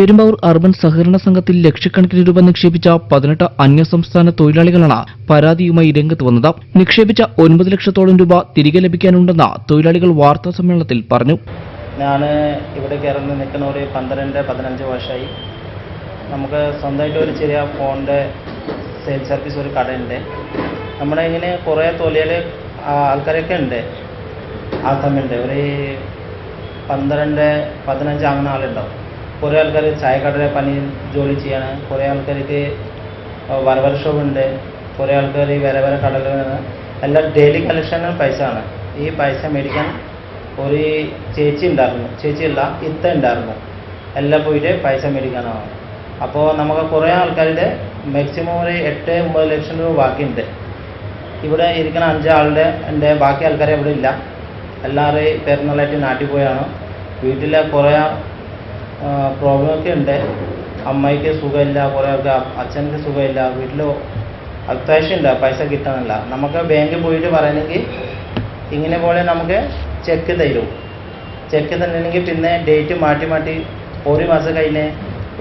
Perumbavoor urban സഹകരണ സംഘത്തിൽ ലക്ഷക്കണക്കിന് രൂപ നിക്ഷേപിച്ച പതിനെട്ട് അന്യസംസ്ഥാന തൊഴിലാളികളാണ് പരാതിയുമായി രംഗത്ത് വന്നത്. നിക്ഷേപിച്ച ഒൻപത് ലക്ഷത്തോളം രൂപ തിരികെ ലഭിക്കാനുണ്ടെന്ന് തൊഴിലാളികൾ വാർത്താ സമ്മേളനത്തിൽ പറഞ്ഞു. ഞാൻ ഇവിടെ കയറുന്ന നിൽക്കുന്ന ഒരു പന്ത്രണ്ട് പതിനഞ്ച് വർഷമായി. നമുക്ക് സ്വന്തമായിട്ട് ഒരു ചെറിയ ഫോണിന്റെ സെയിൽ സർവീസ് ഒരു കടയുണ്ട്. നമ്മുടെ ഇങ്ങനെ കുറേ തൊഴിൽ ആൾക്കാരൊക്കെ ഉണ്ട്. ആ സമയത്ത് ഒരു പന്ത്രണ്ട് പതിനഞ്ച് അങ്ങനെ ആളുണ്ടാവും. കുറേ ആൾക്കാർ ചായക്കടയിലെ പണി ജോലി ചെയ്യാണ് കുറേ ആൾക്കാർക്ക് വരവർ ഷോപ്പ് ഉണ്ട്. കുറേ ആൾക്കാർ വേറെ വേറെ കടകളിൽ എല്ലാം ഡെയിലി കളക്ഷൻ പൈസ ആണ്. ഈ പൈസ മേടിക്കാൻ ഒരു ചേച്ചി ഉണ്ടായിരുന്നു. ചേച്ചിയല്ല ഇത്ത ഉണ്ടായിരുന്നു. എല്ലാം പോയിട്ട് പൈസ മേടിക്കാനാണ്. അപ്പോൾ നമുക്ക് കുറേ ആൾക്കാരുടെ മാക്സിമം ഒരു എട്ട് ഒമ്പത് ലക്ഷം രൂപ ബാക്കിയുണ്ട്. ഇവിടെ ഇരിക്കുന്ന അഞ്ചാളുടെ എന്റെ ബാക്കി ആൾക്കാരെ ഇവിടെ ഇല്ല. എല്ലാവരെയും പെരുന്നാളായിട്ട് നാട്ടിൽ പോയാണ്. വീട്ടിലെ കുറേ പ്രോബ്ലമൊക്കെ ഉണ്ട് അമ്മയ്ക്ക് സുഖമില്ല കുറേ ആൾക്ക് അച്ഛന്റെ സുഖമില്ല വീട്ടിൽ അത്യാവശ്യമില്ല പൈസ കിട്ടാനില്ല നമുക്ക് ബാങ്കിൽ പോയിട്ട് പറയണമെങ്കിൽ ഇങ്ങനെ പോലെ നമുക്ക് ചെക്ക് തരും. ചെക്ക് തന്നില്ലെങ്കിൽ പിന്നെ ഡേറ്റ് മാറ്റി മാറ്റി ഒരു മാസം കഴിഞ്ഞ്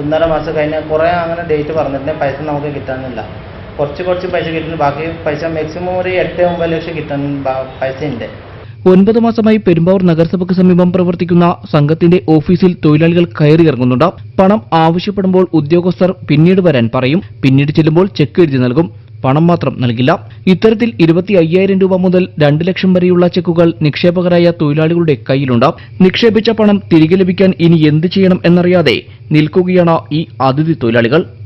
ഒന്നര മാസം കഴിഞ്ഞ് കുറേ അങ്ങനെ ഡേറ്റ് പറഞ്ഞിട്ടുണ്ടെങ്കിൽ പൈസ നമുക്ക് കിട്ടാനില്ല. കുറച്ച് കുറച്ച് പൈസ കിട്ടുന്നു ബാക്കി പൈസ മാക്സിമം ഒരു എട്ട് ഒമ്പത് ലക്ഷം കിട്ടാൻ പൈസ ഉണ്ട്. ഒൻപത് മാസമായി പെരുമ്പാവൂർ നഗരസഭയ്ക്ക് സമീപം പ്രവർത്തിക്കുന്ന സംഘത്തിന്റെ ഓഫീസിൽ തൊഴിലാളികൾ കയറിയിറങ്ങുന്നുണ്ട് പണം ആവശ്യപ്പെടുമ്പോൾ ഉദ്യോഗസ്ഥർ പിന്നീട് വരാൻ പറയും. പിന്നീട് ചെല്ലുമ്പോൾ ചെക്ക് എഴുതി നൽകും. പണം മാത്രം നൽകില്ല. ഇത്തരത്തിൽ ഇരുപത്തി അയ്യായിരം രൂപ മുതൽ രണ്ട് ലക്ഷം വരെയുള്ള ചെക്കുകൾ നിക്ഷേപകരായ തൊഴിലാളികളുടെ കയ്യിലുണ്ട്. നിക്ഷേപിച്ച പണം തിരികെ ലഭിക്കാൻ ഇനി എന്ത് ചെയ്യണം എന്നറിയാതെ നിൽക്കുകയാണ് ഈ അതിഥി തൊഴിലാളികൾ.